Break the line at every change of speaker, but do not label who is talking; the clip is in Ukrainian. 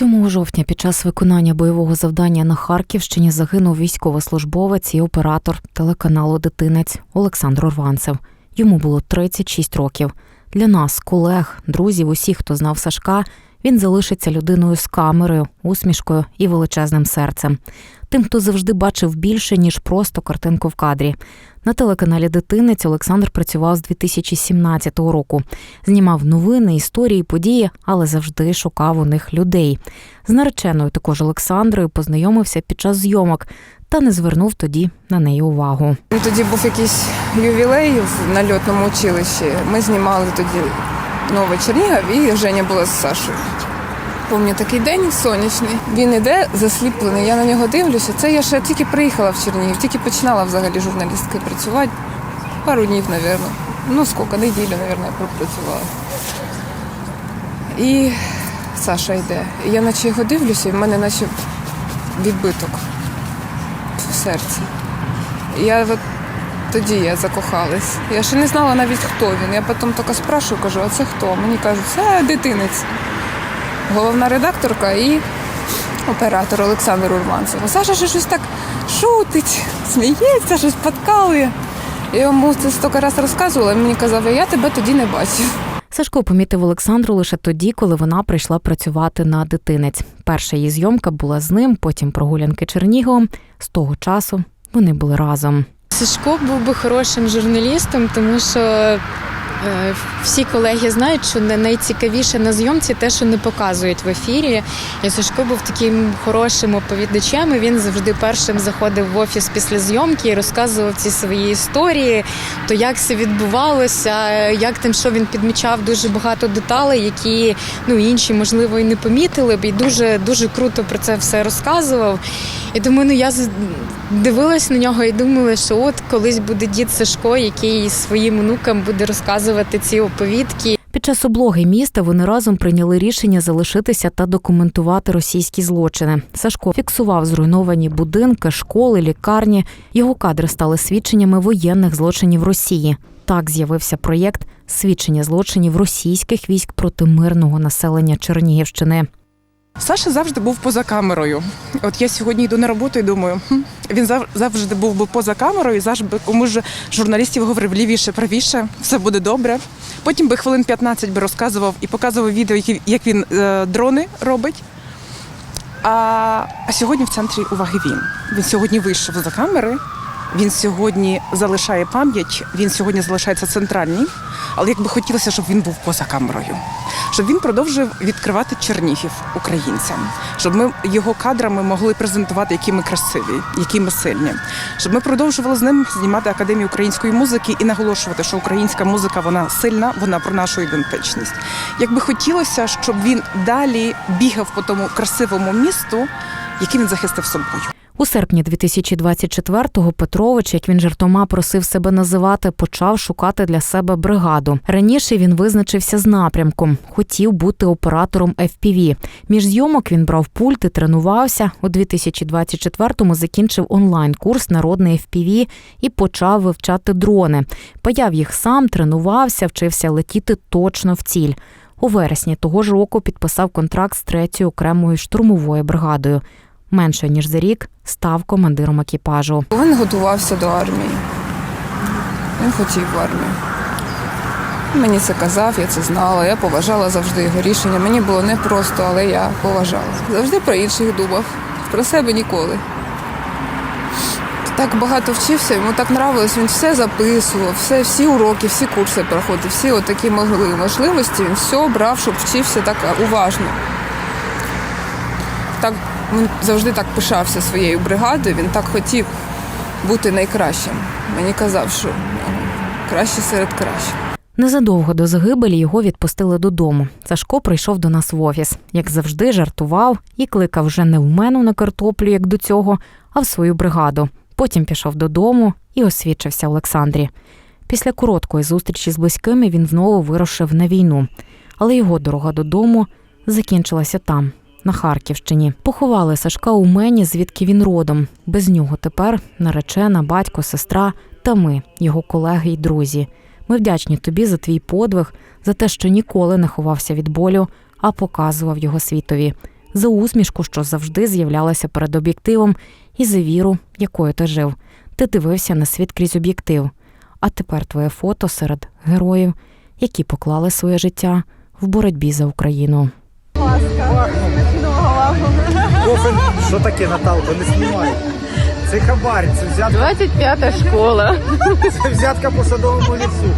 7 жовтня під час виконання бойового завдання на Харківщині загинув військовослужбовець і оператор телеканалу Дитинець Олександр Орванцев. Йому було 36 років. Для нас, колег, друзів, усіх, хто знав Сашка, він залишиться людиною з камерою, усмішкою і величезним серцем. Тим, хто завжди бачив більше, ніж просто картинку в кадрі. На телеканалі Дитинець Олександр працював з 2017 року. Знімав новини, історії, події, але завжди шукав у них людей. З нареченою також Олександрою познайомився під час зйомок та не звернув тоді на неї увагу.
Тоді був якийсь ювілей в нальотному училищі. Ми знімали тоді новий Чернігів і Женя була з Сашою. Пам'ятаю такий день сонячний. Він іде засліплений. Я на нього дивлюся. Це я ще тільки приїхала в Чернігів, тільки починала взагалі журналісткою працювати. Пару днів, мабуть. Ну, скільки, неділю, мабуть, я пропрацювала. І Саша йде. Я наче його дивлюся, і в мене наче відбиток в серці. Я от тоді я закохалась. Я ще не знала навіть, хто він. Я потім тільки спрашиваю, кажу, а це хто? Мені кажуть, це дитинець. Головна редакторка і оператор Олександр Урманцев. А Саша ще щось так шутить, сміється, щось подкалує. Я йому це стільки раз розказувала, він мені казав, я тебе тоді не бачив.
Сашко помітив Олександру лише тоді, коли вона прийшла працювати на дитинець. Перша її зйомка була з ним, потім прогулянки Черніговом. З того часу вони були разом.
Сашко був би хорошим журналістом, тому що всі колеги знають, що найцікавіше на зйомці те, що не показують в ефірі. І Сашко був таким хорошим оповідачем. і Він завжди першим заходив в офіс після зйомки і розказував ці свої історії, то як це відбувалося, як тим, що він підмічав дуже багато деталей, які ну інші можливо і не помітили б, і дуже дуже круто про це все розказував. І тому ну я дивилась на нього і думала, що от колись буде дід Сашко, який своїм онукам буде розказувати ці оповідки.
Під час облоги міста вони разом прийняли рішення залишитися та документувати російські злочини. Сашко фіксував зруйновані будинки, школи, лікарні. Його кадри стали свідченнями воєнних злочинів Росії. Так з'явився проєкт свідчення злочинів російських військ проти мирного населення Чернігівщини.
Саша завжди був поза камерою. От я сьогодні йду на роботу і думаю, хм, він завжди був би поза камерою, завжди би комусь журналістів говорив лівіше, правіше, все буде добре. Потім би хвилин 15 би розказував і показував відео, як він е, дрони робить. А, а сьогодні в центрі уваги він. Він сьогодні вийшов за камери. Він сьогодні залишає пам'ять, він сьогодні залишається центральним, але як би хотілося, щоб він був поза камерою, щоб він продовжив відкривати Чернігів українцям, щоб ми його кадрами могли презентувати, які ми красиві, які ми сильні, щоб ми продовжували з ним знімати академію української музики і наголошувати, що українська музика вона сильна, вона про нашу ідентичність. Як би хотілося, щоб він далі бігав по тому красивому місту, який він захистив собою.
У серпні 2024-го Петрович, як він жартома просив себе називати, почав шукати для себе бригаду. Раніше він визначився з напрямком, хотів бути оператором FPV. Між зйомок він брав пульт і тренувався. У 2024-му закінчив онлайн-курс народний FPV і почав вивчати дрони. Паяв їх сам, тренувався, вчився летіти точно в ціль. У вересні того ж року підписав контракт з третьою окремою штурмовою бригадою. Менше ніж за рік став командиром екіпажу.
Він готувався до армії. Він хотів в армію. Мені це казав, я це знала, я поважала завжди його рішення. Мені було непросто, але я поважала. Завжди про інших думав, про себе ніколи. Так багато вчився, йому так нравилось, він все записував, все, всі уроки, всі курси проходив, всі отакі могли можливості, він все брав, щоб вчився так уважно. Так він завжди так пишався своєю бригадою, він так хотів бути найкращим. Мені казав, що ну, краще серед кращих.
Незадовго до загибелі його відпустили додому. Сашко прийшов до нас в офіс, як завжди, жартував і кликав вже не в мене на картоплю, як до цього, а в свою бригаду. Потім пішов додому і освідчився Олександрі. Після короткої зустрічі з близькими він знову вирушив на війну, але його дорога додому закінчилася там, на Харківщині. Поховали Сашка у мені, звідки він родом. Без нього тепер наречена, батько, сестра та ми, його колеги й друзі. Ми вдячні тобі за твій подвиг, за те, що ніколи не ховався від болю, а показував його світові. за усмішку, що завжди з'являлася перед об'єктивом, і за віру, якою ти жив. Ти дивився на світ крізь об'єктив. А тепер твоє фото серед героїв, які поклали своє життя в боротьбі за Україну.
Кофе, що таке, Наталко, не знімай. Це хабар, це взятка,
25 школа.
це взятка по садовому лісу.